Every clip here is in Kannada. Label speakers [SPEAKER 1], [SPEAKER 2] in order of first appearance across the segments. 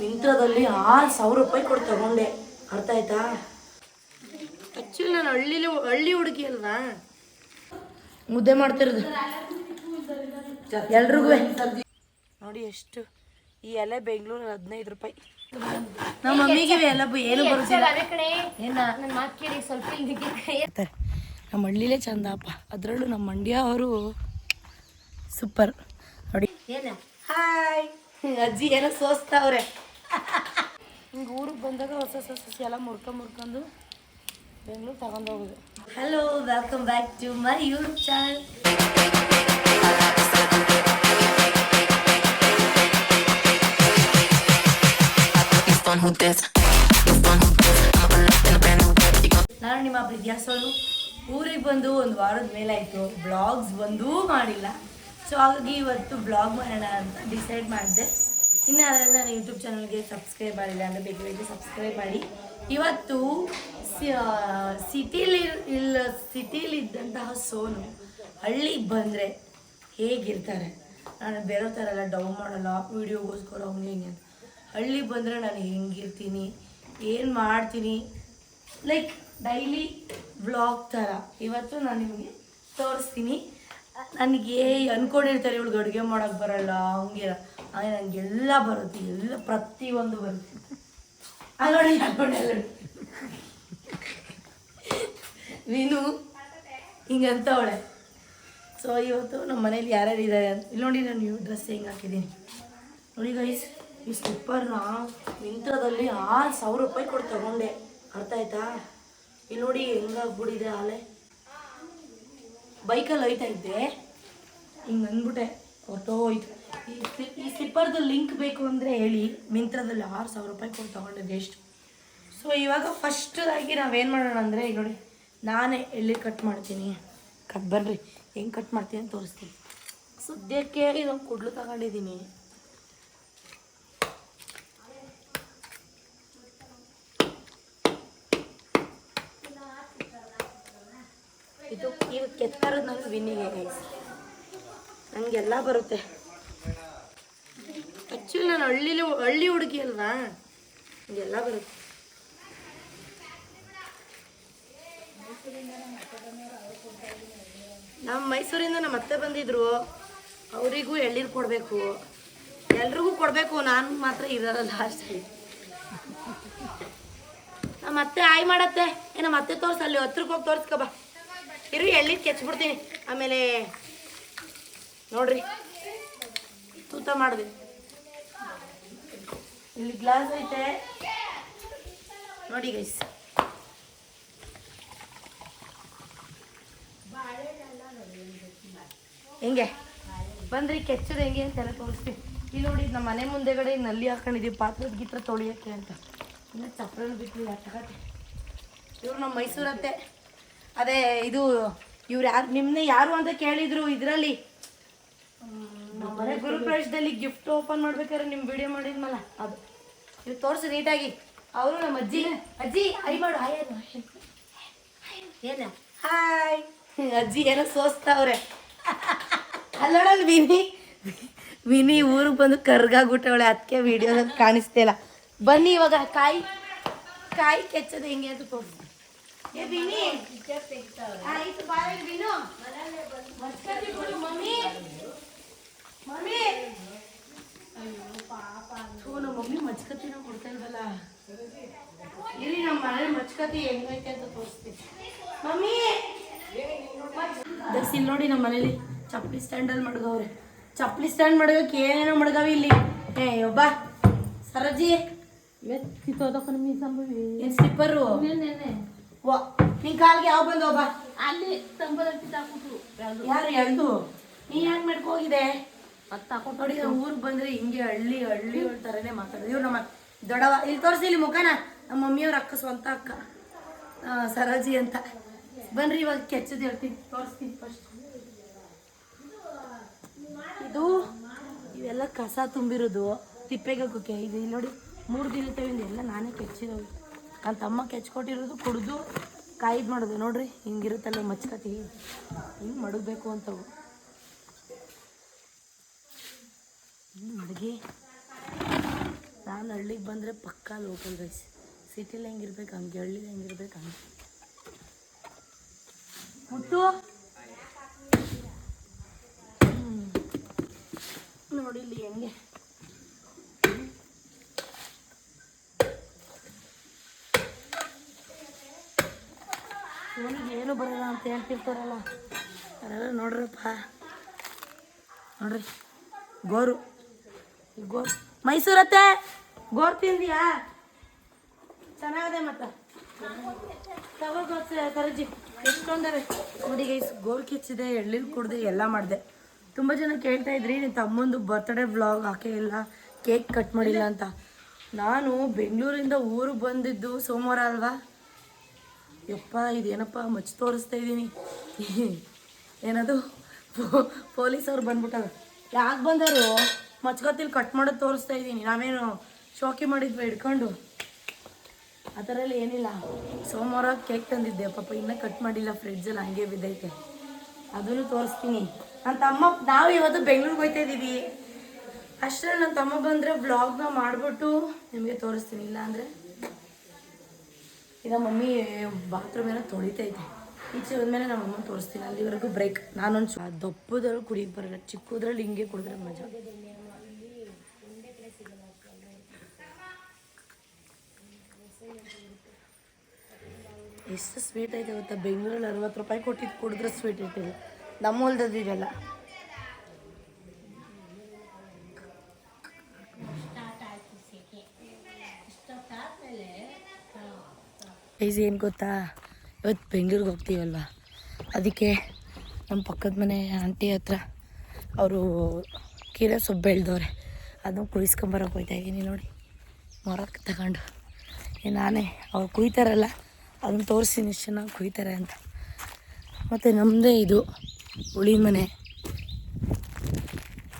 [SPEAKER 1] ಮಿಂತ್ರದಲ್ಲಿ ಆರು ಸಾವಿರ ರೂಪಾಯಿ ಕೊಟ್ಟು ತಗೊಂಡೆ. ಅರ್ಥ ಆಯ್ತಾ? ಆಕ್ಚುಲಿ ನಾನು ಹಳ್ಳಿಲಿ ಹಳ್ಳಿ ಹುಡುಗಿ ಅಲ್ವಾ? ಮುದ್ದೆ ಮಾಡ್ತಿರೋದು. ಎಲ್ರಿಗೂ ನೋಡಿ ಎಷ್ಟು ಈ ಎಲೆ ಬೆಂಗಳೂರಲ್ಲಿ ಹದಿನೈದು ರೂಪಾಯಿ. ನಮ್ಮ ಮಮ್ಮಿಗೆ ಎಲ್ಲ ಏನು ಬರುತ್ತಿಲ್ಲ ಏನ?
[SPEAKER 2] ನನ್ನ ಮಾತು ಕೇಳಿ ಸ್ವಲ್ಪ ಇಲ್ಲಿಗೆ
[SPEAKER 1] ಹೇಳ್ತಾರೆ ನಮ್ಮ ಹಳ್ಳಿಲೇ ಚಂದಪ್ಪ. ಅದರಲ್ಲೂ ನಮ್ಮ ಮಂಡ್ಯ ಅವರು ಸೂಪರ್. ನೋಡಿ.
[SPEAKER 2] ಏನ?
[SPEAKER 1] ಹಾಯ್ ಅಜ್ಜಿ ಏನೋ ಸೋಸ್ತಾವ್ರೆ ಹಿಂಗೆ ಊರಿಗೆ ಬಂದಾಗ ಹೊಸ ಹೊಸ ಸಸಿ ಎಲ್ಲ ಮುರ್ಕ ಮುರ್ಕೊಂಡು ಬೆಂಗಳೂರು ತಗೊಂಡು ಹೋಗೋದು. Hello welcome back to my YouTube channel ನಾನು ನಿಮ್ಮ ಪ್ರೀತಿಯಾಸೋನು ಊರಿಗೆ ಬಂದು ಒಂದು ವಾರದ ಮೇಲಾಯಿತು. ಬ್ಲಾಗ್ಸ್ ಬಂದೂ ಮಾಡಿಲ್ಲ. ಸೊ ಹಾಗಾಗಿ ಇವತ್ತು ಬ್ಲಾಗ್ ಮಾಡೋಣ ಅಂತ ಡಿಸೈಡ್ ಮಾಡಿದೆ. ಇನ್ನು ಅದರಲ್ಲಿ ನಾನು ಯೂಟ್ಯೂಬ್ ಚಾನಲ್ಗೆ ಸಬ್ಸ್ಕ್ರೈಬ್ ಮಾಡಿಲ್ಲ ಅಂದರೆ ಬೇಗ ಬೇಗ ಸಬ್ಸ್ಕ್ರೈಬ್ ಮಾಡಿ. ಇವತ್ತು ಸಿಟಿಲಿ ಇಲ್ಲ ಸಿಟಿಲಿ ಇದ್ದಂತಹ ಸೋನು ಹಳ್ಳಿಗೆ ಬಂದರೆ ಹೇಗಿರ್ತಾರೆ? ನಾನು ಬೇರೆ ಥರ ಎಲ್ಲ ಡೌನ್ ಮಾಡಲ್ಲ ವೀಡಿಯೋಗೋಸ್ಕರ ಅವನು ಹಿಂಗೆ ಅಂತ. ಹಳ್ಳಿಗೆ ಬಂದರೆ ನಾನು ಹೆಂಗಿರ್ತೀನಿ, ಏನು ಮಾಡ್ತೀನಿ? ಲೈಕ್ ಡೈಲಿ ಬ್ಲಾಗ್ ಥರ. ಇವತ್ತು ನಾನು ನಿಮಗೆ ತೋರಿಸ್ತೀನಿ. ನನಗೆ ಅನ್ಕೊಂಡಿರ್ತಾರೆ, ಇವಳಿಗೆ ಅಡುಗೆ ಮಾಡೋಕ್ಕೆ ಬರಲ್ಲ ಹಂಗೆ ಹಾಗೆ ನನಗೆಲ್ಲ ಬರುತ್ತೆ, ಎಲ್ಲ, ಪ್ರತಿಯೊಂದು ಬರುತ್ತೆ. ಅಲ್ಲೋಡಿ ನೋಡಿ ಅಲ್ಲಿ ನೋಡಿ ನೀನು ಹಿಂಗಂತವಳೆ ಸೊ ಇವತ್ತು ನಮ್ಮ ಮನೇಲಿ ಯಾರ್ಯಾರು ಇದ್ದಾರೆ ಅಂತ ಇಲ್ಲಿ ನೋಡಿ, ನಾನು ಇವ್ ಡ್ರೆಸ್ ಹೆಂಗೆ ಹಾಕಿದ್ದೀನಿ. ನೋಡಿ ಗೈಸ್ ಈ ಸ್ಲಿಪ್ಪರ್ನ ಮಿಂತ್ರದಲ್ಲಿ ಆರು ಸಾವಿರ ರೂಪಾಯಿ ಕೊಟ್ಟು ತಗೊಂಡೆ. ಅರ್ಥ ಆಯ್ತಾ? ಇಲ್ಲಿ ನೋಡಿ, ಹೆಂಗಾಗ್ಬಿಟ್ಟಿದೆ ಆಲೆ ಬೈಕಲ್ಲಿ ಹೋಯ್ತಾ ಇದ್ದೆ. ಹಿಂಗೆ ಅಂದ್ಬಿಟ್ಟೆ ಹೊತ್ತೋಯ್ತು ಈ ಸ್ಲಿಪ್ ಈ ಸ್ಲಿಪ್ಪರ್ದು ಲಿಂಕ್ ಬೇಕು ಅಂದರೆ ಹೇಳಿ, ಮಿಂತ್ರದಲ್ಲಿ ಆರು ಸಾವಿರ ರೂಪಾಯಿ ಕೊಟ್ಟು ತೊಗೊಂಡಿದ್ದೆ ಎಷ್ಟು. ಸೊ ಇವಾಗ ಫಸ್ಟದಾಗಿ ನಾವೇನು ಮಾಡೋಣ ಅಂದರೆ, ಈಗ ನೋಡಿ, ನಾನೇ ಎಲ್ಲಿ ಕಟ್ ಮಾಡ್ತೀನಿ? ಕಟ್ ಬನ್ರಿ ಹೆಂಗೆ ಕಟ್ ಮಾಡ್ತೀನಿ ಅಂತ ತೋರಿಸ್ತೀನಿ. ಸದ್ಯಕ್ಕೆ ಇದೊಂದು ಕುಡ್ಲು ತಗೊಂಡಿದ್ದೀನಿ. ಇದು ಇದು ಕೆತ್ತರೋದು ನಂಗೆ ವಿನ್ನಿಗೆ ಗೈಸ್ ನನಗೆಲ್ಲ ಬರುತ್ತೆ. ಆ್ಯಕ್ಚುಲಿ ನಾನು ಹಳ್ಳಿಲಿ ಹಳ್ಳಿ ಹುಡುಗಿ ಅಲ್ವಾ? ನನಗೆಲ್ಲ ಬರುತ್ತೆ. ನಮ್ಮ ಮೈಸೂರಿಂದ ನಮ್ಮ ಅತ್ತೆ ಬಂದಿದ್ರು. ಅವರಿಗೂ ಎಳ್ಳೀರು ಕೊಡಬೇಕು. ಎಲ್ರಿಗೂ ಕೊಡಬೇಕು. ನಾನು ಮಾತ್ರ ಇರಲ್ಲ ಲಾಸ್ಟಲ್ಲಿ ನಮ್ಮ ಅತ್ತೆ, ಆಯ್ ಮಾಡತ್ತೆ. ಏ, ನಮ್ಮ ಅತ್ತೆ ತೋರ್ಸ ಅಲ್ಲಿ ಹತ್ರಕ್ಕೆ ಹೋಗಿ ತೋರ್ಸ್ಕೊ ಬಾ. ಇರು ಎಳ್ಳಿ ಕೆಚ್ಬಿಡ್ತೀನಿ. ಆಮೇಲೆ ನೋಡ್ರಿ, ತೂತ ಮಾಡಿದೆ. ಇಲ್ಲಿ ಗ್ಲಾಸ್ ಐತೆ. ನೋಡಿ ಗೈಸ್ ಹೆಂಗೆ? ಬಂದ್ರಿ, ಕೆಚ್ಚದು ಹೆಂಗೆ ಅಂತೆಲ್ಲ ತೋರಿಸ್ತೀನಿ. ಇಲ್ಲಿ ನೋಡಿ ನಮ್ಮ ಮನೆ ಮುಂದೆಗಡೆ ನಲ್ಲಿ ಹಾಕೊಂಡಿದ್ದೀವಿ. ಪಾತ್ರದ ಗೀತ್ರ ತೊಳಿಯೋಕ್ಕೆ ಅಂತ. ಇನ್ನು ಚಪ್ರನ ಬಿಟ್ಟಿಲ್ಲ ತಗತ್ತೆ ಇವ್ರು ನಮ್ಮ ಮೈಸೂರತ್ತೆ. ಅದೇ ಇದು ಇವ್ರು ಯಾರು ನಿಮ್ಮನ್ನ ಯಾರು ಅಂತ ಕೇಳಿದ್ರು ಇದರಲ್ಲಿ? ಮನೆ ಗುರುಪ್ರವೇಶದಲ್ಲಿ ಗಿಫ್ಟ್ ಓಪನ್ ಮಾಡ್ಬೇಕಾದ್ರೆ ನಿಮ್ಮ ವಿಡಿಯೋ ಮಾಡಿದ್ಮಲ್ಲ ಅದು. ಇದು ತೋರಿಸಿ ನೀಟಾಗಿ. ಅವರು ನಮ್ಮ ಅಜ್ಜಿ ಅಜ್ಜಿ ಐ ಮಾಡು. ಹಾಯ್ ಏನ ಹಾಯ್ ಅಜ್ಜಿ ಏನೋ ಸೋಸ್ತಾವ್ರೆ ಅಲ್ಲೋಡಲ್ ವಿನಿ. ವಿನಿ ಊರಿಗೆ ಬಂದು ಕರ್ಗಾಗ್ಬಿಟ್ಟವಳೆ ಅದಕ್ಕೆ ವಿಡಿಯೋದಲ್ಲಿ ಕಾಣಿಸ್ತಿಲ್ಲ ಬನ್ನಿ ಇವಾಗ ಕಾಯಿ ಕಾಯಿ ಕೆಚ್ಚದು ಹೆಂಗೆ ಅದು ತೋರಿಸಿ. ಮಮ್ಮಿ. ಮಮ್ಮಿ. ಥೂ, ನಮ್ಮ ಕೊಡ್ತಾ ಇಲ್ವಲ್ಲ? ಮನೇಲಿ ಮಚ್ಕತಿ ಹೆಂಗೈತೆ ಅಂತ ತೋರಿಸ್ತೀನಿ. ಮಮ್ಮಿ. ದಸ್ ಇಲ್ಲಿ ನೋಡಿ ನಮ್ಮ ಮನೇಲಿ ಚಪ್ಪಲಿ ಸ್ಟ್ಯಾಂಡಲ್ಲಿ ಮಡ್ಗವ್ರೆ. ಚಪ್ಪಲಿ ಸ್ಟ್ಯಾಂಡ್ ಮಡ್ಗಕ್ಕೆ ಏನೇನೋ ಮಡ್ಗವಿ ಇಲ್ಲಿ. ಏ ಒಬ್ಬ. ಸರಜಿ. ಏನ್ ಸ್ಲಿಪ್ಪರು ನಿನ್ ಕಾಲ್ಗೆ ಯಾವ ಬಂದು ಬಾ
[SPEAKER 2] ಅಲ್ಲಿ ತಂಬದಲ್ಲಿ ತಾಕೊಟ್ರು
[SPEAKER 1] ಯಾರು ಎಳ್ದು ನೀ ಯಾಕೆ ಹೋಗಿದೆ ನೋಡಿ ನಾವು ಊರಿಗೆ ಬಂದ್ರೆ ಹಿಂಗೆ ಹಳ್ಳಿ ಹಳ್ಳಿ ಥರನೇ ಮಾತಾಡೋದು. ಇವ್ರು ನಮ್ಮ ದೊಡ್ಡವ ಇಲ್ಲಿ ತೋರಿಸಿ ಇಲ್ಲಿ ಮುಖನ. ನಮ್ಮ ಮಮ್ಮಿಯವ್ರ ಅಕ್ಕ ಸ್ವಂತ ಅಕ್ಕ. ಸರಾಜಿ ಸರೋಜಿ ಅಂತ. ಬನ್ರಿ ಇವಾಗ ಕೆಚ್ಚದು ಹೇಳ್ತೀನಿ. ತೋರಿಸ್ತೀನಿ ಫಸ್ಟ್ ಇದು ಇವೆಲ್ಲ ಕಸ ತುಂಬಿರೋದು. ತಿಪ್ಪೆಗೆ ಹಾಕೋಕೆ ಇದು ಇಲ್ಲಿ ನೋಡಿ ಮೂರು ದಿನ ತಗೊಂಡು ಎಲ್ಲ ನಾನೇ ಕೆಚ್ಚಿರೋದು. ನನ್ನ ತಮ್ಮ ಕೆಚ್ಕೊಟ್ಟಿರೋದು ಕುಡಿದು ಕಾಯ್ದು ಮಾಡೋದು. ನೋಡ್ರಿ, ಹಿಂಗಿರುತ್ತಲ್ಲ ಮಚ್ಕತಿ ಹಿಂಗೆ ಮಡಗಬೇಕು ಅಂತವು. ಮಡಗಿ. ನಾನು ಹಳ್ಳಿಗೆ ಬಂದರೆ ಪಕ್ಕ ಲೋಕಲ್ ರೈಸ್ ಸಿಟಿಲಿ ಹೆಂಗಿರ್ಬೇಕು ಹಂಗೆ ಹಳ್ಳಿಲಿ ಹೆಂಗಿರ್ಬೇಕು ಹಂಗೆ. ಮುಟ್ಟು ನೋಡಿ ಹೆಂಗೆ. ಏನು ಬರಲ್ಲ ಅಂತ ಹೇಳ್ತಿರ್ತಾರಲ್ಲ. ಅವರೆಲ್ಲ ನೋಡ್ರಪ್ಪ. ನೋಡ್ರಿ. ಗೋರು. ಗೋರ್ ಮೈಸೂರತ್ತೆ ಗೋರ್ ತಿಂದಿಯಾ? ಚೆನ್ನಾಗದೆ ಮತ್ತೆ. ತಗೋ ಕರಜಿ. ಎಷ್ಟೊಂದರೆ ನೋಡಿ ಗೈಸ್ ಗೋರ್ ಕಿಚ್ಚಿದೆ ಎಳ್ಳಿಲ್ ಕುಡ್ದೆ ಎಲ್ಲ ಮಾಡಿದೆ. ತುಂಬ ಜನ ಕೇಳ್ತಾ ಇದ್ರಿ ನಿನ್ನ ತಮ್ಮಂದು ಬರ್ತ್ಡೇ ವ್ಲಾಗ್ ಹಾಕೇ ಇಲ್ಲ ಕೇಕ್ ಕಟ್ ಮಾಡಿಲ್ಲ ಅಂತ. ನಾನು ಬೆಂಗಳೂರಿಂದ ಊರಿಗೆ ಬಂದಿದ್ದು ಸೋಮವಾರ ಅಲ್ವಾ? ಯಪ್ಪ, ಇದೇನಪ್ಪ, ಮಚ್ಚ ತೋರಿಸ್ತಾ ಇದ್ದೀನಿ ಏನದು? ಪೊಲೀಸವ್ರು ಬಂದ್ಬಿಟ್ಟಾರ ಯಾಕೆ ಬಂದರು? ಮಚ್ಕೊತಿಲ್ ಕಟ್ ಮಾಡೋದು ತೋರಿಸ್ತಾ ಇದ್ದೀನಿ ನಾವೇನು ಶೋಕಿ ಮಾಡಿದ್ವಿ ಹಿಡ್ಕೊಂಡು? ಆ ಥರ ಎಲ್ಲ ಏನಿಲ್ಲ. ಸೋಮವಾರ ಕೇಕ್ ತಂದಿದ್ದೆ. ಪಾಪ ಇನ್ನೂ ಕಟ್ ಮಾಡಿಲ್ಲ. ಫ್ರಿಡ್ಜಲ್ಲಿ ಹಂಗೆ ಬಿದ್ದೈತೆ. ಅದನ್ನು ತೋರಿಸ್ತೀನಿ. ನನ್ನ ತಮ್ಮ, ನಾವು ಇವತ್ತು ಬೆಂಗಳೂರಿಗೆ ಹೋಗ್ತಾ ಇದ್ದೀವಿ ಅಷ್ಟರಲ್ಲಿ ನನ್ನ ತಮ್ಮ ಬಂದರೆ ಬ್ಲಾಗ್ನ ಮಾಡಿಬಿಟ್ಟು ನಿಮಗೆ ತೋರಿಸ್ತೀನಿ. ಇಲ್ಲ ಅಂದರೆ ಈಗ ಮಮ್ಮಿ ಬಾತ್ರೂಮ್ ಏನೋ ತೊಳಿತೈತೆ ಈಚೆ ಹೋದ್ಮೇಲೆ ನಮ್ಮ ಅಮ್ಮನ ತೋರಿಸ್ತೀನಿ, ಅಲ್ಲಿವರೆಗೂ ಬ್ರೇಕ್ ನಾನೊಂದು ದಪ್ಪದ್ರಲ್ಲಿ ಕುಡಿಯಕ್ಕೆ ಬರಲ್ಲ, ಚಿಕ್ಕದ್ರಲ್ಲಿ ಹಿಂಗೆ ಕುಡಿದ್ರೆ ಮಜಾ. ಎಷ್ಟು ಸ್ವೀಟ್ ಐತೆ ಗೊತ್ತಾ? ಬೆಂಗಳೂರಲ್ಲಿ ಅರವತ್ತು ರೂಪಾಯಿ ಕೊಟ್ಟಿದ್ದು ಕುಡಿದ್ರೆ ಸ್ವೀಟ್ ಇಟ್ಟಿಲ್ಲ ನಮ್ಮ ಹೊಲ್ದದ್ದು ಈಸಿ ಏನು ಗೊತ್ತಾ? ಇವತ್ತು ಬೆಂಗ್ಳೂರಿಗೆ ಹೋಗ್ತೀವಲ್ವ? ಅದಕ್ಕೆ ನಮ್ಮ ಪಕ್ಕದ ಮನೆ ಆಂಟಿ ಹತ್ರ ಅವರು ಕೀರೆ ಸೊಪ್ಪು ಬೆಳೆದವ್ರೆ. ಅದನ್ನು ಕುಯ್ಸ್ಕೊಂಬರೋಕೆ ಹೋಗ್ತಾ ಇದ್ದೀನಿ ನೋಡಿ. ಮೊರಕ್ಕೆ ತಗೊಂಡು. ನಾನೇ. ಅವ್ರು ಕುಯ್ತಾರಲ್ಲ, ಅದನ್ನು ತೋರಿಸ್ತೀನಿ ಇಷ್ಟು ಚೆನ್ನಾಗಿ ಕುಯ್ತಾರೆ ಅಂತ. ಮತ್ತು ನಮ್ಮದೇ ಇದು ಹುಳಿ ಮನೆ.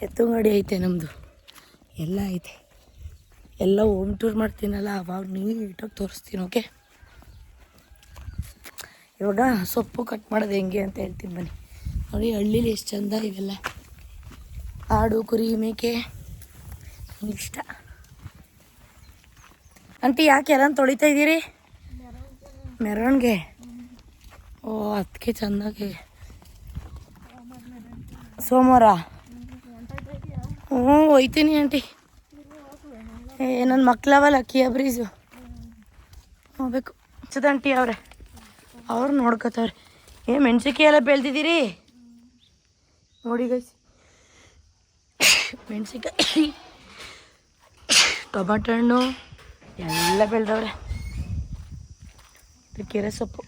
[SPEAKER 1] ಎತ್ತಂಗಡಿ ಐತೆ ನಮ್ಮದು ಎಲ್ಲ ಐತೆ. ಎಲ್ಲ ಹೋಮ್ ಟೂರ್ ಮಾಡ್ತೀನಲ್ಲ, ಅವಾಗ ನೀಟಾಗಿ ತೋರಿಸ್ತೀನಿ, ಓಕೆ? ಇವಾಗ ಸೊಪ್ಪು ಕಟ್ ಮಾಡೋದು ಹೆಂಗೆ ಅಂತ ಹೇಳ್ತೀನಿ ಬನ್ನಿ. ನೋಡಿ ಹಳ್ಳಿಲಿ ಎಷ್ಟು ಚಂದ ಇವೆಲ್ಲ ಆಡು, ಕುರಿ, ಮೇಕೆ. ಇಷ್ಟ. ಆಂಟಿ, ಯಾಕೆ ಎಲ್ಲ ತೊಳಿತಾ ಇದ್ದೀರಿ? ಮೆರವಣಿಗೆ. ಓ ಅದಕ್ಕೆ ಚೆಂದಾಗಿ. ಸೋಮವಾರ? ಹ್ಞೂ, ಹೋಯ್ತೀನಿ ಆಂಟಿ. ಏ, ನನ್ನ ಮಕ್ಳವಲ್ಲ ಕಿಯಾ ಬ್ರೀಸು ಹೋಗ್ಬೇಕು. ಆಂಟಿ ಅವ್ರೆ. ಅವ್ರು ನೋಡ್ಕೋತಾವ್ರಿ. ಏ, ಮೆಣಸಿನ್ಕಾಯಿ ಎಲ್ಲ ಬೆಳೆದಿದ್ದೀರಿ? ನೋಡಿ ಗೈಸ್ ಮೆಣಸಿನ್ಕಾಯಿ, ಟೊಮಾಟೊ ಹಣ್ಣು, ಎಲ್ಲ ಬೆಳೆದವ್ರೆ. ಕೆರೆ ಸೊಪ್ಪು.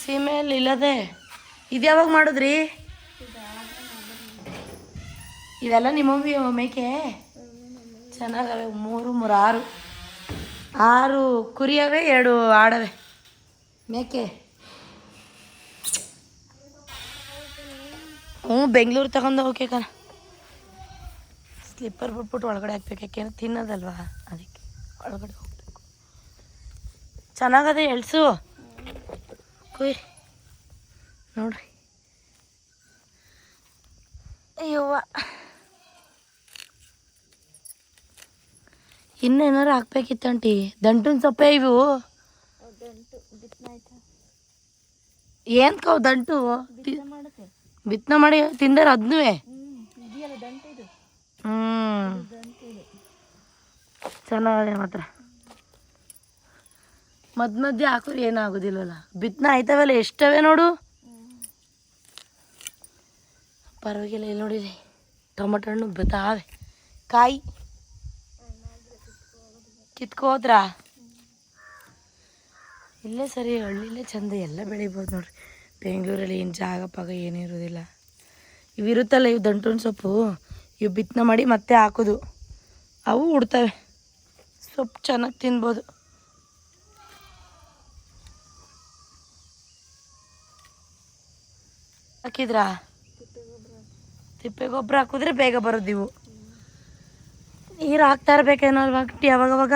[SPEAKER 1] ಸೀಮೆಯಲ್ಲಿ ಇಲ್ಲದೆ ಇದು ಯಾವಾಗ ಮಾಡಿದ್ರಿ? ಇವೆಲ್ಲ ನಿಮ್ಮವಿ ಮೇಕೆ? ಚೆನ್ನಾಗವೆ, ಮೂರು ಮೂರು ಆರು ಆರು ಕುರಿಯವೆ ಎರಡು ಆಡವೆ. ಮೇಕೆ. ಹ್ಞೂ ಬೆಂಗಳೂರು ತಗೊಂಡು ಹೋಗಿ ಕಣ ಸ್ಲಿಪ್ಪರ್ ಬಿಟ್ಬಿಟ್ಟು ಒಳಗಡೆ ಹಾಕ್ಬೇಕು ಯಾಕೆಂದ್ರೆ ತಿನ್ನೋದಲ್ವಾ? ಅದಕ್ಕೆ ಒಳಗಡೆ ಹೋಗ್ಬೇಕು. ಚೆನ್ನಾಗದೆ ಎಳ್ಸು. ಕುಯ್. ನೋಡ್ರಿ. ಅಯ್ಯವ್ವ. ಇನ್ನೇನಾರು ಹಾಕ್ಬೇಕಿತ್ತಂಟಿ ದಂಟಿನ ಸೊಪ್ಪೆ ಇವು? ಏನ್ ಕವ್ ದಂಟು ಬಿತ್ತನೆ ಮಾಡಿ ತಿಂದಾರ ಅದನ್ನೂ ಹ್ಮ್. ಚೆನ್ನಾಗಿದೆ ಮಾತ್ರ. ಮದ್ ಮಧ್ಯೆ ಹಾಕೋರು ಏನಾಗೋದಿಲ್ವಲ್ಲ ಬಿತ್ತನೆ ಆಯ್ತವಲ್ಲ, ಎಷ್ಟವೆ ನೋಡು? ಪರವಾಗಿಲ್ಲ, ಇಲ್ಲಿ ನೋಡಿರಿ. ಟೊಮೆಟೊ ಹಣ್ಣು ಬತ್ತಾವೆ ಕಾಯಿ. ಕಿತ್ಕೋದ್ರಾ? ಇಲ್ಲೇ ಸರಿ, ಹಳ್ಳಿಲೇ ಚಂದ ಎಲ್ಲ ಬೆಳಿಬೋದು ನೋಡ್ರಿ. ಬೆಂಗಳೂರಲ್ಲಿ ಏನು ಜಾಗ ಪಾಗ ಏನೂ ಇರೋದಿಲ್ಲ. ಇವಿರುತ್ತಲ್ಲ ಇವು ದಂಟುನ್ ಸೊಪ್ಪು? ಇವು ಬಿತ್ತನೆ ಮಾಡಿ ಮತ್ತೆ ಹಾಕೋದು. ಅವು ಉಡ್ತವೆ. ಸೊಪ್ಪು ಚೆನ್ನಾಗಿ ತಿನ್ಬೋದು. ಹಾಕಿದ್ರಾ? ತಿಪ್ಪೆ ಗೊಬ್ಬರ ಹಾಕಿದ್ರೆ? ಬೇಗ ಬರೋದು ಇವು ನೀರು ಹಾಕ್ತಾ ಇರ್ಬೇಕೇನೋ ಅಲ್ವಾ ಯಾವಾಗ ಅವಾಗ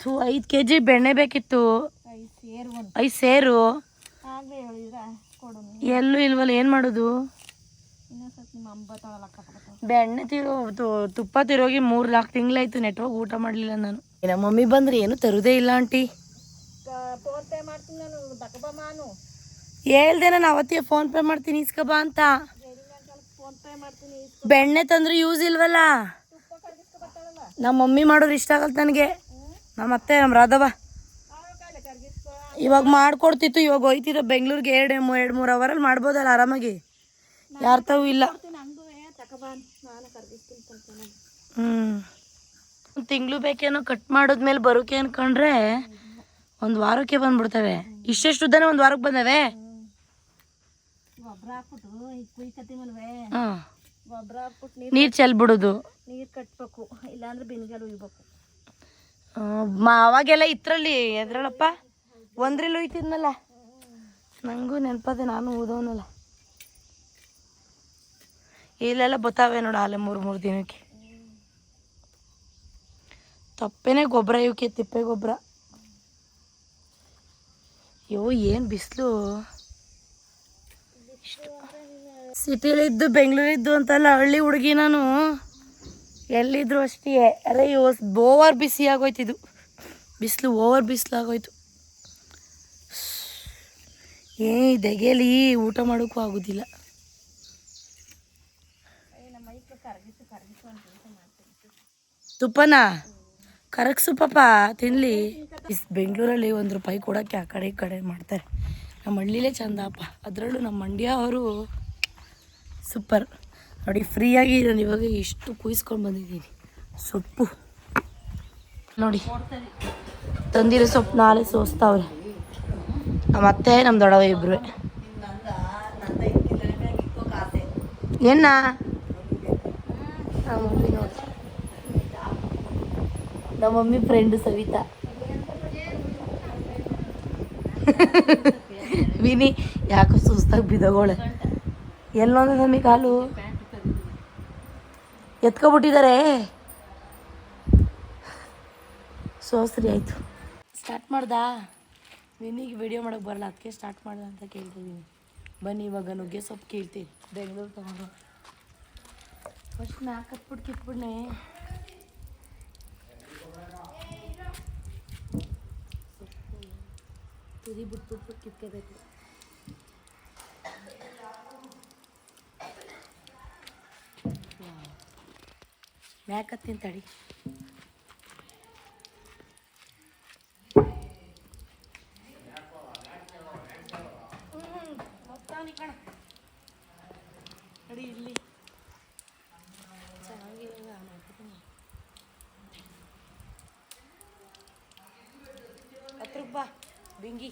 [SPEAKER 1] ಥೂ ಐದು ಕೆ ಜಿ ಬೆಣ್ಣೆ ಬೇಕಿತ್ತು. ಐದು ಸೇರು. ಎಲ್ಲೂ ಇಲ್ವಲ್ಲ ಏನು ಮಾಡೋದು? ಬೆಣ್ಣೆ ತಿರೋ ತುಪ್ಪ ತಿರೋಗಿ ಮೂರು ನಾಲ್ಕು ತಿಂಗಳಾಯ್ತು ನೆಟ್ವರ್ಕ್ ಊಟ ಮಾಡಲಿಲ್ಲ ನಾನು. ನಮ್ಮ ಮಮ್ಮಿ ಬಂದ್ರೆ ಏನು ತರುದೇ ಇಲ್ಲ ಆಂಟಿ. ಹೇಳ್ದೆ ನಾನು ಅವತ್ತೇ ಫೋನ್ ಪೇ ಮಾಡ್ತೀನಿ ಇಸ್ಕ ಬಾ ಅಂತ. ಬೆಣ್ಣೆ ತಂದ್ರೆ ಯೂಸ್ ಇಲ್ವಲ್ಲ? ನಮ್ಮ ಮಮ್ಮಿ ಮಾಡೋರು ಇಷ್ಟ ಆಗಲ್ಲ ನನಗೆ ನಮ್ಮ ಅತ್ತೆ ನಮ್ಮ ರಾಧವ ಇವಾಗ ಮಾಡ್ಕೊಡ್ತಿತ್ತು, ಇವಾಗ ಹೋಯ್ತಿದ್ದ ಬೆಂಗ್ಳೂರಿಗೆ ಎರಡು ಎರಡು ಮೂರು ಅವರಲ್ಲಿ ಮಾಡ್ಬೋದಲ್ಲ ಆರಾಮಾಗಿ. ಯಾರ ತಾವು ಇಲ್ಲ. ಹ್ಞೂ ಒಂದು ತಿಂಗಳು ಬೇಕೇನೋ ಕಟ್ ಮಾಡಿದ್ಮೇಲೆ ಬರೋಕೆ ಅನ್ಕೊಂಡ್ರೆ ಒಂದು ವಾರಕ್ಕೆ ಬಂದ್ಬಿಡ್ತವೆ. ಇಷ್ಟೆಷ್ಟು ಉದ್ದನೇ ಒಂದು ವಾರಕ್ಕೆ ಬಂದವೆ?
[SPEAKER 2] ಗೊಬ್ಬರ ಹಾಕ್ಬಿಟ್ಟು ಈಗ ಕುಯ್ಕತಿ ಮಲ್ವೇ.
[SPEAKER 1] ಹಾಂ.
[SPEAKER 2] ಗೊಬ್ಬರ ಹಾಕ್ಬಿಟ್ಟು ನೀರು
[SPEAKER 1] ನೀರು ಚೆಲ್ಬಿಡೋದು
[SPEAKER 2] ನೀರು ಕಟ್ಬೇಕು. ಇಲ್ಲಾಂದ್ರೆ ಬಿನ್ಗಲ್ ಉಯ್ಬೇಕು.
[SPEAKER 1] ಅವಾಗೆಲ್ಲ ಇತ್ರಲ್ಲಿ ಎದ್ರಳಪ್ಪ? ಒಂದ್ರಲ್ಲಿ ಉಯ್ತಿದ್ನಲ್ಲ? ನನಗೂ ನೆನಪದೆ ನಾನು ಊದವನಲ್ಲ ಇಲ್ಲೆಲ್ಲ ಬತ್ತಾವೆ ನೋಡು ಅಲ್ಲೇ ಮೂರು ಮೂರು ದಿನಕ್ಕೆ. ತಪ್ಪೇನೆ ಗೊಬ್ಬರ ಇವಕ್ಕೆ ತಿಪ್ಪೆ ಗೊಬ್ಬರ ಅಯ್ಯೋ ಏನು ಬಿಸಿಲು. ಸಿಟಿಲಿದ್ದು ಬೆಂಗಳೂರಿದ್ದು ಅಂತಲ್ಲ ಹಳ್ಳಿ ಹುಡುಗಿ ನಾನು. ಎಲ್ಲಿದ್ರು ಅಷ್ಟೇ. ಅರೆ ಓವರ್ ಬಿಸಿ ಆಗೋಯ್ತಿದು. ಬಿಸಿಲು ಓವರ್ ಬಿಸಿಲು ಆಗೋಯ್ತು. ಏ, ದೆಗೆಲಿ ಊಟ ಮಾಡೋಕ್ಕೂ ಆಗೋದಿಲ್ಲ. ತುಪ್ಪನ? ಕರಗ್ಸು ಪಾಪ ಇಸ್ ಬೆಂಗಳೂರಲ್ಲಿ ಒಂದು ರೂಪಾಯಿ ಕೊಡೋಕ್ಕೆ ಆ ಕಡೆ ಈ ಕಡೆ ಮಾಡ್ತಾರೆ. ನಮ್ಮ ಹಳ್ಳಿಲೇ ಚಂದಪ್ಪ. ಅದರಲ್ಲೂ ನಮ್ಮ ಮಂಡ್ಯ ಅವರು ಸೂಪರ್. ನೋಡಿ, ಫ್ರೀಯಾಗಿ ನಾನು ಇವಾಗ ಇಷ್ಟು ಕುಯ್ಸ್ಕೊಂಡು ಬಂದಿದ್ದೀನಿ. ಸೊಪ್ಪು. ನೋಡಿ, ತಂದಿರೋ ಸೊಪ್ಪು ನಾಳೆ ಸೋಸ್ತಾವ್ರೆ. ನಮ್ಮ ಅತ್ತೆ, ನಮ್ಮ ದೊಡ್ಡವ ಇಬ್ರು ಏನ? ನಮ್ಮ ಮಮ್ಮಿ ನೋಡಿ. ನಮ್ಮ ಮಮ್ಮಿ ಫ್ರೆಂಡು ಸವಿತಾ. ವಿನಿ ಯಾಕೋ ಸುಸ್ತಾಗಿ ಬಿದ್ದಗೋಳೆ ಎಲ್ಲೊಂದು ನಮಗೆ ಕಾಲು. ಎತ್ಕೊಬಿಟ್ಟಿದ್ದಾರೆ ಸೋಸ್ರಿ ಆಯಿತು. ಸ್ಟಾರ್ಟ್ ಮಾಡ್ದಾ? ನಿನಿಗೆ ವಿಡಿಯೋ ಮಾಡೋಕೆ ಬರಲ್ಲ ಅದಕ್ಕೆ ಸ್ಟಾರ್ಟ್ ಮಾಡ್ದ ಅಂತ ಕೇಳ್ತಿದ್ದೀನಿ ಬನ್ನಿ, ಇವಾಗ ನುಗ್ಗೆ ಸೊಪ್ಪು ಕೇಳ್ತೀನಿ ಬೆಂಗಳೂರು ತಗೊಂಡು. ಫಸ್ಟ್ ನಾಲ್ಕು ಹತ್ಬಿಟ್ಟು ಕಿತ್ಬಿಡ್ನೆ ತುದಿ ಬಿಟ್ಟು ಬಿಟ್ಬಿಟ್ಟು ಕಿತ್ಕೋಬೇಕು. ಮ್ಯಾಕ್ ಹತ್ತೀನಿ ತಡಿ ನಡಿ ಇಲ್ಲಿ ಚೆನ್ನಾಗಿರಲ್ಲ ಮಾಡ್ತೀನಿ ಹತ್ತು ರೂಪಾಯಿ ಬಿಂಗಿ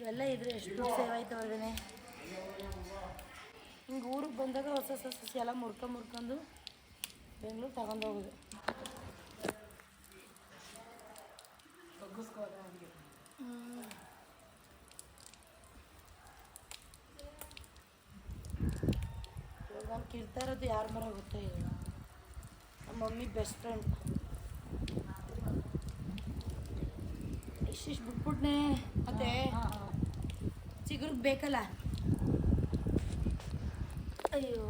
[SPEAKER 1] ಇವೆಲ್ಲ ಇದ್ರೆ ಎಷ್ಟು ದುಡ್ಡು ಸೇವ್ ಆಯ್ತು ಅವ್ರದೇ ಹಿಂಗೆ ಊರಿಗೆ ಬಂದಾಗ ಹೊಸ ಹೊಸ ಸಸಿ ಎಲ್ಲ ಮುರ್ಕೊಂಡು ಮುರ್ಕೊಂಡು ಬೆಂಗಳೂರು ತಗೊಂಡು ಹೋಗೋದು. ಇವಾಗ ನಾನು ಕಿರ್ತಾ ಇರೋದು ಯಾರ ಮರ ಗೊತ್ತೇ ಇಲ್ಲ. ನಮ್ಮ ಮಮ್ಮಿ ಬೆಸ್ಟ್ ಫ್ರೆಂಡ್ ಇಷ್ಟಿಷ್ಟು ಬಿಟ್ಬಿಟ್ನೆ. ಮತ್ತೆ ಚಿಗುರ್ಗೆ ಬೇಕಲ್ಲ ಅಯ್ಯೋ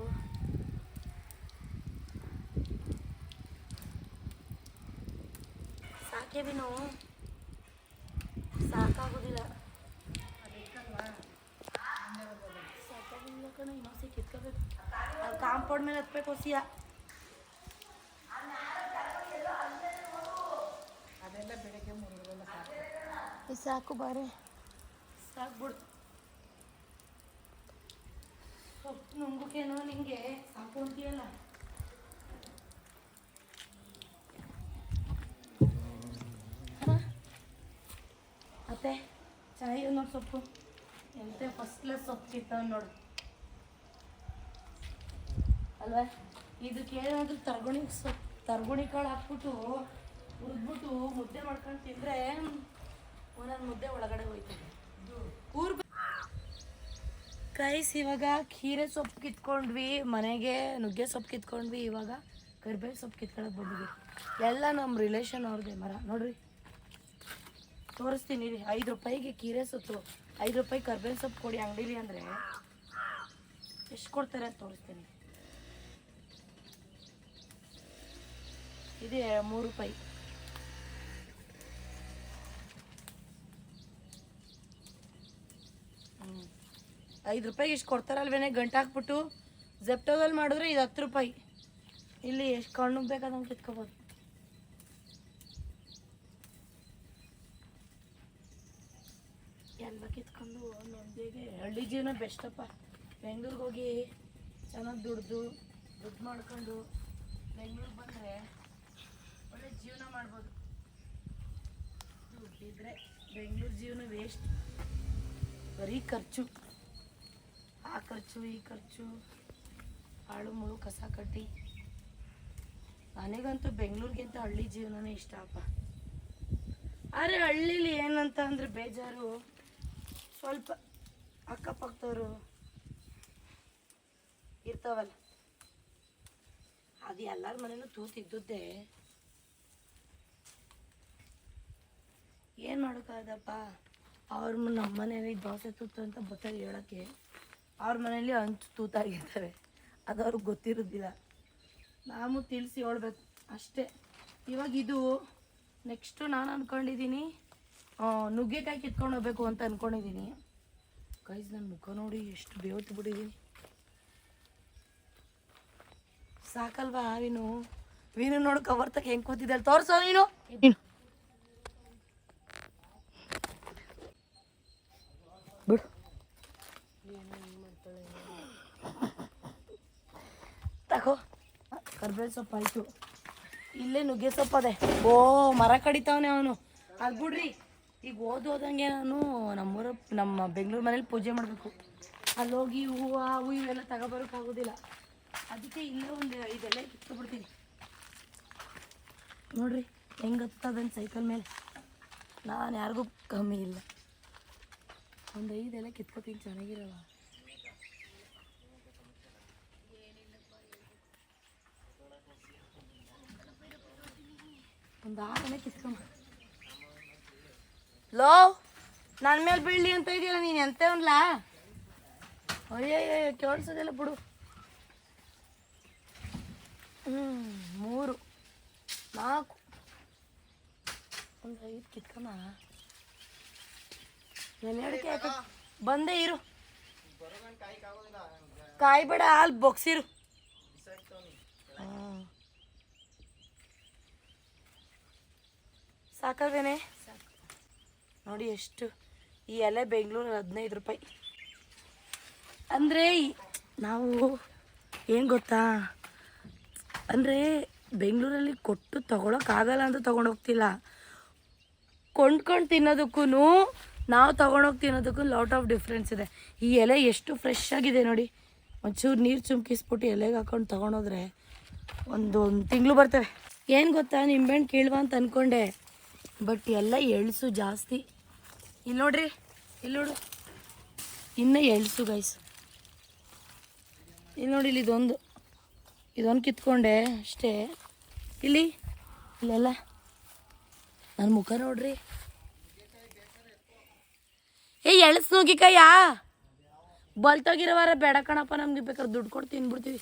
[SPEAKER 1] ಸಾಕೆ ಬಿನು ಸಾಕಾಗೋದಿಲ್ಲ ಸಾಕಾಗಿಲ್ಲ ಕಣ ಇನ್ನೊಂದ್ಸಿ ಕಿತ್ಕೋಬೇಕು ಅದು ಕಾಂಪೌಂಡ್ ಮೇಲೆ ಹತ್ಬೇಕು ಹೊಸಿಯ ಸಾಕು ಬಾರೆ ಸಾಕು ಬಿಡು ಸೊಪ್ಪು ನುಂಗುಕೇನೋ ನಿಂಗೆ, ಸಾಕು ಅಂತೀಯಲ್ಲ. ಹ? ಅತ್ತೆ ಚೆನ್ನಾಗಿದೆ ನೋಡಿ ಸೊಪ್ಪು. ಎಂತೆ ಫಸ್ಟ್ ಕ್ಲಾಸ್ ಸೊಪ್ಪು ಕಿತ್ತವ್ ನೋಡು. ಅಲ್ವಾ? ಇದು ಏನಾದರೂ ತರ್ಗುಣಿ ಸೊಪ್ಪು ತರ್ಗುಣಿ ಕಾಳು ಹಾಕ್ಬಿಟ್ಟು ಹುರಿದ್ಬಿಟ್ಟು ಮುದ್ದೆ ಮಾಡ್ಕೊಂಡು ತಿಂದರೆ ಒಂದೊಂದು ಮುದ್ದೆ ಒಳಗಡೆ ಹೋಯ್ತದೆ. ಊರ್ ಗೈಸ್ ಇವಾಗ ಕೀರೆ ಸೊಪ್ಪು ಕಿತ್ಕೊಂಡ್ವಿ ಮನೆಗೆ ನುಗ್ಗೆ ಸೊಪ್ಪು ಕಿತ್ಕೊಂಡ್ವಿ ಇವಾಗ ಕರಿಬೇವು ಸೊಪ್ಪು ಕಿತ್ಕೊಳಕ್ ಬಂದಿದ್ವಿ ಎಲ್ಲ ನಮ್ಮ ರಿಲೇಷನ್ ಅವ್ರದ್ದೆ ಮರ. ನೋಡ್ರಿ. ತೋರಿಸ್ತೀನಿ ರೀ ಐದು ರೂಪಾಯಿಗೆ ಕೀರೆ ಸೊಪ್ಪು ಐದು ರೂಪಾಯಿ ಕರ್ಬೇವಿನ ಸೊಪ್ಪು ಕೊಡಿ ಅಂಗಡಿಲಿ ಅಂದರೆ ಎಷ್ಟು ಕೊಡ್ತಾರೆ ಅಂತ ತೋರಿಸ್ತೀನಿ. ಇದೆ ಮೂರು ರೂಪಾಯಿ ಹ್ಞೂ ಐದು ರೂಪಾಯಿಗೆ ಎಷ್ಟು ಕೊಡ್ತಾರಲ್ವೇನೆ, ಗಂಟೆ ಹಾಕ್ಬಿಟ್ಟು ಜೆಪ್ಟೋದಲ್ಲಿ ಮಾಡಿದ್ರೆ ಇದು ಹತ್ತು ರೂಪಾಯಿ. ಇಲ್ಲಿ ಎಷ್ಟು ಕಣ್ಣು ಬೇಕಾದಂಗೆ ಕಿತ್ಕೋಬೋದು. ಎಲ್ಲ ಕಿತ್ಕೊಂಡು ನಮ್ಮದಿಗೆ ಹಳ್ಳಿ ಜೀವನ ಬೆಸ್ಟಪ್ಪ. ಬೆಂಗ್ಳೂರಿಗೆ ಹೋಗಿ ಚೆನ್ನಾಗಿ ದುಡ್ದು, ದುಡ್ಡು ಮಾಡ್ಕೊಂಡು ಬೆಂಗ್ಳೂರಿಗೆ ಬಂದರೆ ಒಳ್ಳೆ ಜೀವನ ಮಾಡ್ಬೋದು. ದುಡ್ಡಿದ್ರೆ ಬೆಂಗ್ಳೂರು ಜೀವನ ವೇಸ್ಟ್ ಬರೀ ಖರ್ಚು. ಆ ಖರ್ಚು, ಈ ಖರ್ಚು ಹಾಳು ಮುಳು, ಕಸ ಕಟ್ಟಿ ನನಗಂತೂ ಬೆಂಗಳೂರಿಗಿಂತ ಹಳ್ಳಿ ಜೀವನನೇ ಇಷ್ಟ ಅಪ್ಪ. ಆದರೆ ಹಳ್ಳೀಲಿ ಏನಂತ ಅಂದರೆ ಬೇಜಾರು. ಸ್ವಲ್ಪ ಅಕ್ಕಪಕ್ಕದವರು ಇರ್ತಾವಲ್ಲ. ಅದು ಎಲ್ಲರ ಮನೇಲೂ ತೂತಿದ್ದುದ್ದೇ. ಏನು ಮಾಡೋಕ್ಕಾಗದಪ್ಪ? ಅವ್ರ ನಮ್ಮ ಮನೇಲಿ ದೋಸೆ ತುತ್ತು ಅಂತ ಬಟ್ಟೆ ಹೇಳೋಕ್ಕೆ. ಅವ್ರ ಮನೇಲಿ ಹಂಚು ತೂತಾಗಿರ್ತವೆ ಅದು ಅವ್ರಿಗೆ ಗೊತ್ತಿರೋದಿಲ್ಲ. ನಾವು ತಿಳಿಸಿ ಹೇಳ್ಬೇಕು ಅಷ್ಟೇ. ಇವಾಗ ಇದು ನೆಕ್ಸ್ಟು ನಾನು ಅಂದ್ಕೊಂಡಿದ್ದೀನಿ ನುಗ್ಗೆಕಾಯಿ ಕಿತ್ಕೊಂಡು ಹೋಗ್ಬೇಕು ಅಂತ ಅಂದ್ಕೊಂಡಿದ್ದೀನಿ ಕೈಸ್ ನನ್ನ ಮುಖ ನೋಡಿ ಎಷ್ಟು ಬೇವತ್ತು ಬಿಟ್ಟಿದ್ದೀನಿ ಸಾಕಲ್ವಾ ವೀನು ವೀನು ನೋಡಿ ಕವರ್ ಹೆಂಗೆ ಕೂತಿದ್ದಾಳೆ ತೋರಿಸೋ ನೀನು ನೀನು ಬಿಡು ತಗೋ ಕರ್ಬೇವು ಸೊಪ್ಪು ಆಯ್ತು. ಇಲ್ಲೇ ನುಗ್ಗೆ ಸೊಪ್ಪು ಅದೇ ಓ, ಮರ ಕಡಿತಾವನೆ ಅವನು. ಅದು ಬಿಡ್ರಿ. ಈಗ ಓದ್ ಹೋದಂಗೆ ನಾನು ನಮ್ಮೂರ, ನಮ್ಮ ಬೆಂಗಳೂರು ಮನೇಲಿ ಪೂಜೆ ಮಾಡಬೇಕು. ಅಲ್ಲಿ ಹೋಗಿ ಹೂವು ಹೂ ಇವೆಲ್ಲ ಆಗೋದಿಲ್ಲ. ಅದಕ್ಕೆ ಇಲ್ಲೇ ಒಂದು ಇದೆಲ್ಲ ಕಿತ್ಕೊಬಿಡ್ತೀನಿ ನೋಡ್ರಿ ಹೆಂಗೆ ಹತ್ತದನ್ ಸೈಕಲ್ ಮೇಲೆ. ನಾನು ಯಾರಿಗೂ ಕಮ್ಮಿ ಇಲ್ಲ. ಒಂದು ಐದೆಲ್ಲ ಕಿತ್ಕೊತೀನಿ, ಚೆನ್ನಾಗಿರಲ್ಲ. ಒಂದು ಕಿತ್ಕೊಂಬ ಲೋ ನನ್ನ ಮೇಲೆ ಬೀಳಲಿ ಅಂತ ಇದೆಯಲ್ಲ ನೀನು ಎಂತ ಅನ್ಲಾ ಅಯ್ಯಯ್ಯ ಕೇಳಿಸೋದಿಲ್ಲ ಬಿಡು. ಹ್ಞೂ ಮೂರು, ನಾಲ್ಕು, ಒಂದು ಐದು ಯಾಕೆ? ಬಂದೇ ಇರು. ಕಾಯಿ ಬೇಡ ಅಲ್ಲಿ ಬೊಗ್ಸಿರು. ಹ್ಞೂ ಸಾಕಲ್ವೇನೆ ನೋಡಿ ಎಷ್ಟು. ಈ ಎಲೆ ಬೆಂಗಳೂರು ಹದಿನೈದು ರೂಪಾಯಿ. ಅಂದರೆ ನಾವು ಏನು ಗೊತ್ತಾ? ಅಂದರೆ ಬೆಂಗಳೂರಲ್ಲಿ ಕೊಟ್ಟು ತೊಗೊಳಕ್ಕಾಗಲ್ಲ ಅಂತ ತೊಗೊಂಡೋಗ್ತಿಲ್ಲ. ಕೊಂಡ್ಕೊಂಡು ತಿನ್ನೋದಕ್ಕೂ ನಾವು ತೊಗೊಂಡೋಗಿ ತಿನ್ನೋದಕ್ಕೂ ಲಾಟ್ ಆಫ್ ಡಿಫ್ರೆನ್ಸ್ ಇದೆ. ಈ ಎಲೆ ಎಷ್ಟು ಫ್ರೆಶ್ ಆಗಿದೆ ನೋಡಿ. ಒಂಚೂರು ನೀರು ಚುಮ್ಕಿಸ್ಬಿಟ್ಟು ಎಲೆಗೆ ಹಾಕೊಂಡು ತೊಗೊಂಡೋದ್ರೆ ಒಂದು ಒಂದು ತಿಂಗಳು ಬರ್ತವೆ. ಏನು ಗೊತ್ತಾ? ನಿಂಬೆಹಣ್ಣು ಕೀಳುವ ಅಂತ ಅಂದ್ಕೊಂಡೆ ಬಟ್ ಎಲ್ಲ ಎಳ್ಸು ಜಾಸ್ತಿ. ಇಲ್ಲಿ ನೋಡ್ರಿ ಇಲ್ಲಿ ನೋಡು. ಇನ್ನೂ ಎಳ್ಸು ಗೈಸು ಇಲ್ಲಿ ನೋಡಿ ಇಲ್ಲಿ ಇದೊಂದು. ಇದೊಂದು ಕಿತ್ಕೊಂಡೆ ಅಷ್ಟೇ. ಇಲ್ಲಿ, ಇಲ್ಲೆಲ್ಲ. ನನ್ನ ಮುಖ ನೋಡ್ರಿ. ಏ, ಎಳ್ಸು ನುಗ್ಗಿಕಾಯ? ಬಲ್ತೋಗಿರೋವಾರ ಬೇಡ ಕಣಪ್ಪ, ನಮ್ಗೆ ಬೇಕಾದ್ರೆ ದುಡ್ಡು ಕೊಟ್ಟು ತಿನ್ಬಿಡ್ತೀವಿ.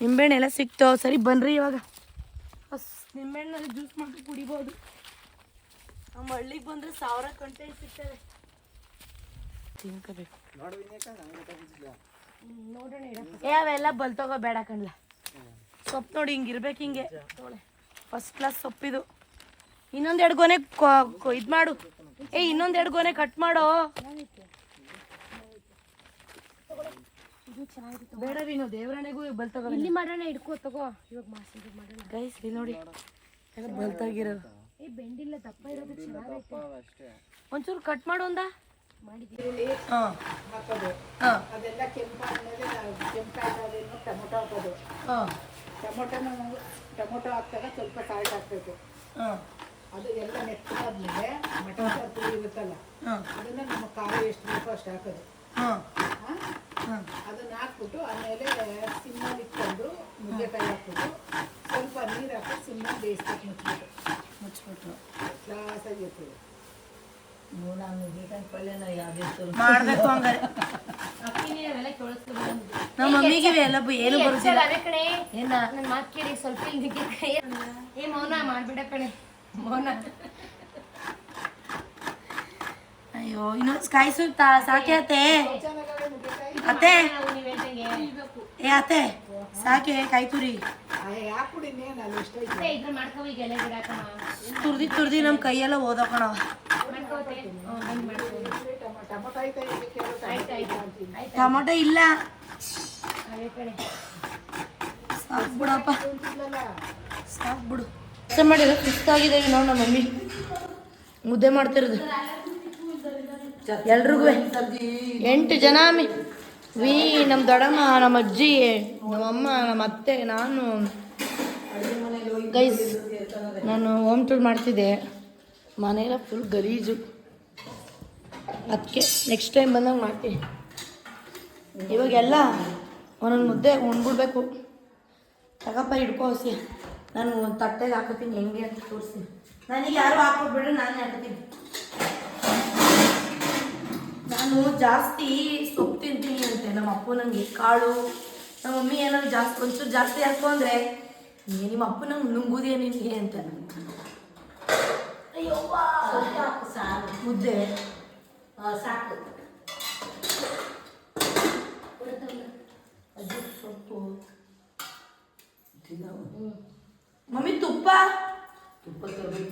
[SPEAKER 1] ನಿಂಬೆಹಣ್ಣು ಎಲ್ಲ ಸಿಕ್ತೋ? ಸರಿ ಬನ್ರಿ ಇವಾಗ. ನಿಂಬೆಹಣ್ಣಲ್ಲಿ ಜ್ಯೂಸ್ ಮಾಡಿ ಕುಡಿಬೋದು. ನಮ್ಮ ಹಳ್ಳಿಗೆ ಬಂದ್ರೆ ಸಾವಿರ ಕಂಟೆಂಟ್ ಸಿಗ್ತದೆ. ತಿನ್ಕೋಬೇಕು. ನೋಡೋಣ ಏ ಅವೆಲ್ಲ ಬಲ್ತೋಗೋ ಬೇಡ ಕಣ್ಲ. ಸೊಪ್ಪು ನೋಡಿ ಹಿಂಗಿರ್ಬೇಕು ಹಿಂಗೆ. ಫಸ್ಟ್ ಕ್ಲಾಸ್ ಸೊಪ್ಪಿದು ಇನ್ನೊಂದು ಎರಡು ಗೊನೆ ಇದು ಮಾಡು. ಏ ಇನ್ನೊಂದು ಎರಡು ಗೊನೆ ಕಟ್ ಮಾಡೋ. ಬೇಡ ನಾವು ದೇವರಣೆಗೂ ಬಲ್ತೋಗೋ
[SPEAKER 2] ಇಲ್ಲಿ ಮಾಡೋಣ ಇಡ್ಕೋ ತಗೋ. ಇವಾಗ ಮಾಸಿಗೆ ಮಾಡೋಣ
[SPEAKER 1] ಗೈಸ್ ನೋಡಿ. ಬಲ್ತಾಗಿರೋದು.
[SPEAKER 2] ಏ ಬೆಂಡಿಲ್ಲ ದಪ್ಪ ಇರೋದು ಚೆನ್ನಾಗೈತೆ.
[SPEAKER 1] ಒಂಚೂರು ಕಟ್ ಮಾಡು ಒಂದ?
[SPEAKER 2] ಮಾಡಿದ್ದೀವಿ.
[SPEAKER 1] ಹಾಂ.
[SPEAKER 2] ಹಾಕೋದು.
[SPEAKER 1] ಹಾಂ.
[SPEAKER 2] ಅದೆಲ್ಲ ಕೆಂಪಾದ್ಮೇಲೆ ನಾವು ಕೆಂಪಾದ್ಮೇಲೆ ಟೊಮೊಟೊ ಹಾಕೋದು. ಟೊಮೊಟೊನ ಟೊಮೊಟೊ ಹಾಕ್ದಾಗ ಸ್ವಲ್ಪ ಸಾಲ್ಟ್ ಹಾಕ್ಬೇಕು.
[SPEAKER 1] ಹಾಂ.
[SPEAKER 2] ಅದು ಎಲ್ಲ ನೆತ್ತಾದ್ಮೇಲೆ ಮಟನ್ ಸಾರು ಪುಡಿ ಇರುತ್ತಲ್ಲ ಅದನ್ನ ನಮ್ಮ ಖಾರ ಎಷ್ಟು ಬೇಕೋ ಅಷ್ಟು ಹಾಕೋದು.
[SPEAKER 1] ಹಾಂ.
[SPEAKER 2] ಹಾ? ಅದನ್ನ ಹಾಕ್ಬಿಟ್ಟು ಆಮೇಲೆ ಸಿಮ್ಮಲ್ಲಿ ಇಟ್ಕೊಂಡು ನುಗ್ಗೆಕಾಯಿ ಹಾಕ್ಬಿಟ್ಟು ಸ್ವಲ್ಪ ನೀರು ಹಾಕಿ ಸುಮ್ಮನೆ ಬೇಯಿಸ್ಬೇಕು ಮುಚ್ಚಿಬಿಟ್ಟು
[SPEAKER 1] ಮುಚ್ಚಿಬಿಟ್ಟು
[SPEAKER 2] ಕ್ಲಾಸಾಗಿ ಇರ್ತದೆ
[SPEAKER 1] ಹಂಗಾರೆ
[SPEAKER 3] ಅಕ್ಕಿನೇ ಅವೆಲ್ಲ ಕೇಳಿಸ್ಕೊಬೇಡ
[SPEAKER 1] ನಮ್ಮ ಮಮ್ಮಿಗೆ ಏನು ಬರುತ್ತಿಲ್ಲ
[SPEAKER 3] ಅದೇ
[SPEAKER 1] ಏನ
[SPEAKER 3] ನನ್ನ ಮಾತು ಕೇಳಿ ಸ್ವಲ್ಪ ನಿಂತ್ಕೊ. ಏ ಮೌನ ಮಾಡ್ಬಿಡ ಕಣೆ ಮೌನ
[SPEAKER 1] ಅಯ್ಯೋ ಇನ್ನೊಂದು ಕಾಯಿಸು ಸಾಕೆ ಅತ್ತೆ ಅತ್ತೆ ಏ ಅತ್ತೆ ಸಾಕೆ ಕಾಯಿ ತುರಿ ತುರ್ದಿ ತುರ್ದಿ ನಮ್ಮ ಕೈಯೆಲ್ಲ ಓದೋಕಣವ
[SPEAKER 2] ಟೊಮೊಟೊ ಇಲ್ಲಿ?
[SPEAKER 1] ಸಾಕು ಬಿಡಪ್ಪ. ಸಾಕು ಬಿಡು. ಕೆಲಸ ಮಾಡಿದ್ರೆ? ಸುಸ್ತಾಗಿದ್ದೇವೆ ನಾವು ನಮ್ಮ ಮಮ್ಮಿ. ಮುದ್ದೆ ಮಾಡ್ತಿರೋದು. ಎಲ್ರಿಗೂ. ಎಂಟು ಜನ ಮಿ ವಿ ನಮ್ಮ ದೊಡ್ಡಮ್ಮ ನಮ್ಮ ಅಜ್ಜಿ ನಮ್ಮಮ್ಮ ನಮ್ಮ ಅತ್ತೆ, ನಾನು. ಗೈಸ್ ನಾನು ಹೋಮ್ ಟೂರ್ ಮಾಡ್ತಿದ್ದೆ. ಮನೆಯೆಲ್ಲ ಫುಲ್ ಗಲೀಜು. ಅದಕ್ಕೆ ನೆಕ್ಸ್ಟ್ ಟೈಮ್ ಬಂದಾಗ ಮಾಡ್ತೀನಿ. ಇವಾಗೆಲ್ಲ ಒಂದೊಂದು ಮುದ್ದೆ ಉಣ್ಬಿಡ್ಬೇಕು. ತಗಪ್ಪ ಹಿಡ್ಕೋ ಹಸಿ. ನಾನು ಒಂದು ತಟ್ಟೆಗೆ ಹಾಕೋತೀನಿ, ಹೆಂಗೆ ಅಂತ ತೋರಿಸ್ತೀನಿ. ನನಗೆ ಯಾರು ಹಾಕೊಟ್ಬಿಡ್ರೆ ನಾನೇ ಹಾಕ್ತೀನಿ ನಾನು ಜಾಸ್ತಿ ಸೊಪ್ಪು ತಿಂತೀನಿ. ನಮ್ಮ ಅಪ್ಪು ನನಗೆ ಕಾಳು ನಮ್ಮ ಮಮ್ಮಿ ಏನಾದ್ರು ಜಾಸ್ತಿ ಒಂಚೂರು ಜಾಸ್ತಿ ಹಾಕು ಅಂದರೆ ನಿಮ್ಮ ಅಪ್ಪ ನಂಗೆ ನುಂಗುದೇ ನಿನಗೆ? ಅಂತ ಅಯ್ಯವ್ವ. ಸಾಕು ಮುದ್ದೆ. ಸಾಕು. ಸೊಪ್ಪು. ಮಮ್ಮಿ ತುಪ್ಪ? ತುಪ್ಪ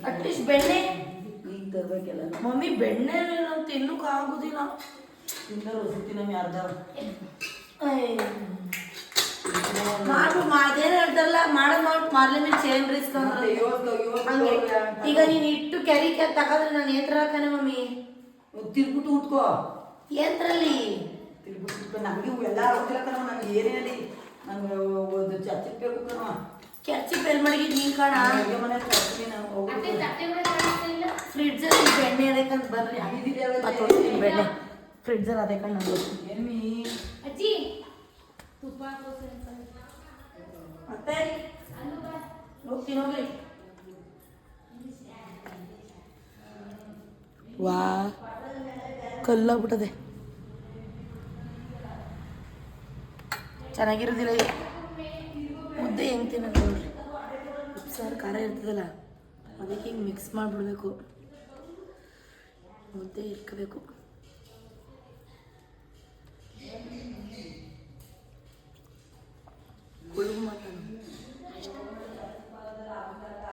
[SPEAKER 1] ಅಟ್ಲೀಸ್ಟ್ ಬೆಣ್ಣೆ.
[SPEAKER 4] ಈಗ ತರ್ಬೇಕೆಲ್ಲ?
[SPEAKER 1] ಮಮ್ಮಿ ಬೆಣ್ಣೆ ನಾವು ತಿನ್ನಕ್ ಆಗುದಿಲ್ಲ.
[SPEAKER 4] ತಿಂದರೆ ವಸತಿ ನಮ್ಗೆ ಅರ್ಧ
[SPEAKER 1] ಮಾಡು ಮಾಡ್ದೇನು ಹೇಳ್ತಾರಲ್ಲ ಮಾಡೋದು ಮಾಡಿ. ಮಾರ್ಲೆ ಮೇಲೆ ಚೇನ್ ಹಂಗೆ. ಈಗ ನೀನು ಇಟ್ಟು ಕೆರಿ ಕೆ ತಗೊಂಡ್ರೆ ನಾನು ಏತ್ರ ಹಾಕನೆ ಮಮ್ಮಿ?
[SPEAKER 4] ತಿರ್ಬಿಟ್ಟು ಉಟ್ಕೋ.
[SPEAKER 1] ಏತ್ರಲ್ಲಿ?
[SPEAKER 4] ತಿರ್ಬಿಟ್ಟು ಉಟ್ಕೋ. ನಮಗೆ ಎಲ್ಲ ಗೊತ್ತಿಲ್ಲ ಕಣವ ನನಗೆ ಏನೇ ಹೇಳಿ ನಂಗೆ ಒಂದು ಚರ್ಚೆ ಬೇಕು ಕಣ
[SPEAKER 1] ಕೆರ್ಚಿ ಬೆಲ್ ಮಡಗಿ ನೀನು ಕಾಣ?
[SPEAKER 4] ಅಡುಗೆ ಮನೆ ತರ್ತೀನಿ ನಾನು
[SPEAKER 3] ಇಲ್ಲ?
[SPEAKER 1] ಫ್ರಿಡ್ಜಲ್ಲಿ ಬೆಣ್ಣೆ ಅದಕ್ಕಂತ ಬರ್ರಿ ಬೆಣ್ಣೆ. ಫ್ರಿಡ್ಜಲ್ಲಿ ಅದೇ
[SPEAKER 4] ಕಣ್ಣು
[SPEAKER 3] ಅಜ್ಜಿ ತುಪ್ಪ.
[SPEAKER 1] ಮತ್ತೆ? ಹೋಗ್ತೀನಿ ಹೋಗ್ರಿ ವಾ ಕಲ್ಲಾಗ್ಬಿಟ್ಟದೆ. ಚೆನ್ನಾಗಿರೋದಿಲ್ಲ ಇದು. ಮುದ್ದೆ ಹೆಂಗೆ ತಿನ್ನೋದು ನೋಡ್ರಿ. ಉಪ್ಸಾರು ಖಾರ ಇರ್ತದಲ್ಲ ಅದಕ್ಕೆ ಹಿಂಗೆ ಮಿಕ್ಸ್ ಮಾಡಿಬಿಡ್ಬೇಕು. ಮುದ್ದೆ ಇಟ್ಕೋಬೇಕು Kolum makan.